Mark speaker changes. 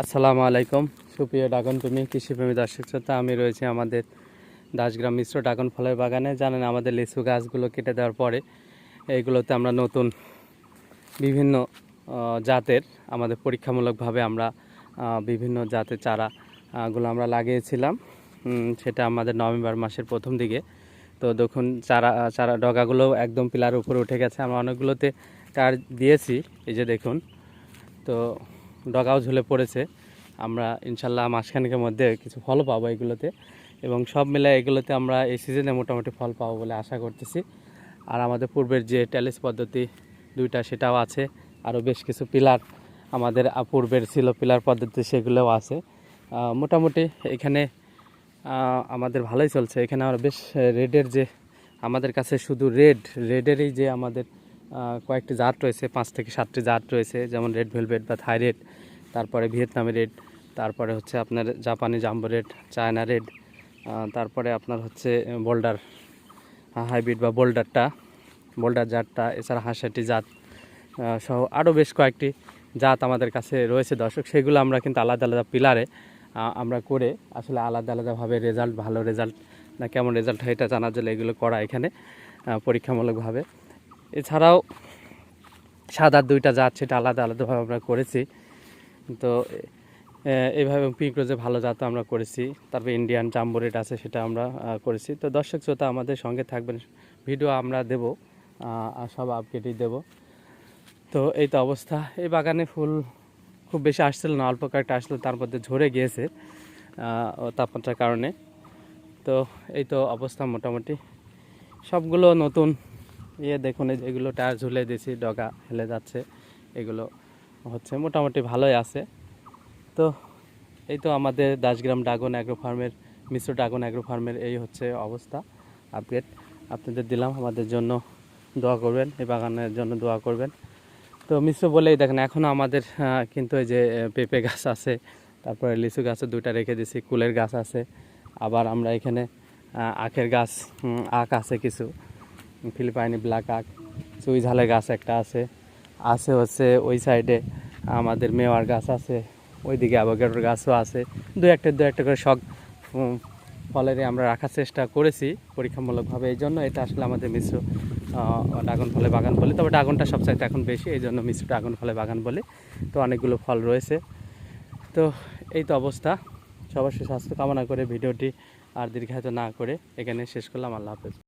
Speaker 1: আসসালামু আলাইকুম। সুপ্রিয় ড্রাগন প্রেমী কৃষিপ্রেমী দর্শক শ্রোতা, আমি রয়েছি আমাদের দাসগ্রাম মিশ্র ড্রাগন ফলের বাগানে। জানেন, আমাদের লিচু গাছগুলো কেটে দেওয়ার পরে এইগুলোতে আমরা নতুন বিভিন্ন জাতের, আমাদের পরীক্ষামূলকভাবে আমরা বিভিন্ন জাতের চারাগুলো আমরা লাগিয়েছিলাম। সেটা আমাদের নভেম্বর মাসের প্রথম দিকে। তো দেখুন, চারা চারা ডগাগুলো একদম পিলার উপরে উঠে গেছে। আমরা অনেকগুলোতে টার দিয়েছি, এই যে দেখুন। তো ডগাও ঝুলে পড়েছে। আমরা ইনশাল্লাহ মাসখানেকের মধ্যে কিছু ফল পাবো এগুলোতে এবং সব মিলে এগুলোতে আমরা এই সিজনে মোটামুটি ফল পাবো বলে আশা করতেছি। আর আমাদের পূর্বের যে ট্যালিস পদ্ধতি দুইটা সেটাও আছে। আরও বেশ কিছু পিলার আমাদের পূর্বের ছিল পিলার পদ্ধতি সেগুলোও আছে। মোটামুটি এখানে আমাদের ভালোই চলছে। এখানে আমরা বেশ রেডের যে, আমাদের কাছে শুধু রেড, রেডেরই যে আমাদের কয়েকটি জাত রয়েছে, পাঁচ থেকে সাতটি জাত রয়েছে, যেমন রেড ভেলভেট বা থাই রেড তারপরে ভিয়েতনামি রেড, তারপরে হচ্ছে আপনার জাপানি জাম্বো রেড, চায়না রেড তারপরে আপনার হচ্ছে বোল্ডার হাইব্রিড বা বোল্ডারটা, বোল্ডার জাতটা, এছাড়া হাঁসাটি জাত সহ আরও বেশ কয়েকটি জাত আমাদের কাছে রয়েছে দর্শক। সেগুলো আমরা কিন্তু আলাদা আলাদা পিলারে আমরা করে আসলে আলাদা আলাদাভাবে রেজাল্ট, ভালো রেজাল্ট না কেমন রেজাল্ট হয় এটা জানার জন্য এগুলো করা এখানে পরীক্ষামূলকভাবে। এছাড়াও সাদার দুইটা জাত, সেটা আলাদা আলাদাভাবে আমরা করেছি। তো এইভাবে পিঙ্ক রোজে ভালো জাত আমরা করেছি। তারপর ইন্ডিয়ান জাম্বোরেট আছে, সেটা আমরা করেছি। তো দর্শক শ্রোতা আমাদের সঙ্গে থাকবেন ভিডিও আমরা দেব আর সব আপডেটই দেব। তো এই তো অবস্থা। এই বাগানে ফুল খুব বেশি আসছিল না, অল্প কয়েকটা আসলো, তার মধ্যে ঝরে গিয়েছে তাপমাত্রার কারণে। তো এই তো অবস্থা মোটামুটি। সবগুলো নতুন। ইয়ে দেখুন, এই যে এগুলো টায়ার ঝুলে দিয়েছি, ডগা হেলে যাচ্ছে, এগুলো। হচ্ছে, মোটামুটি ভালোই আছে। তো এই তো আমাদের দাসগ্রাম ড্রাগন অ্যাগ্রো ফার্মের, মিশ্র ড্রাগন অ্যাগ্রো ফার্মের এই হচ্ছে অবস্থা আপডেট আপনাদের দিলাম। আমাদের জন্য দোয়া করবেন, এই বাগানের জন্য দোয়া করবেন। তো মিশ্র বলেই দেখেন এখনও আমাদের কিন্তু এই যে পেঁপে গাছ আছে, তারপরে লিচু গাছও দুইটা রেখে দিছি, কুলের গাছ আছে, আবার আমরা এখানে আখের গাছ আখ আছে কিছু, ফিলিপাইনি ব্ল্যাক আখ চুই ঝালের গাছ একটা আছে। আছে হচ্ছে ওই সাইডে আমাদের মেওয়ার গাছ আছে, ওইদিকে অ্যাভোকেডোর গাছও আছে। দু একটা দু একটা করে শখ ফলেরই আমরা রাখার চেষ্টা করেছি পরীক্ষামূলকভাবে। এই জন্য এটা আসলে আমাদের মিশ্র ড্রাগন ফলে বাগান বলে। তবে ড্রাগনটা সবচাইতে এখন বেশি, এই জন্য মিশ্র ড্রাগন ফলে বাগান বলে। তো অনেকগুলো ফল রয়েছে। তো এই তো অবস্থা। সবার সুস্বাস্থ্য কামনা করে ভিডিওটি আর দীর্ঘায়িত না করে এখানে শেষ করলাম। আল্লাহ হাফেজ।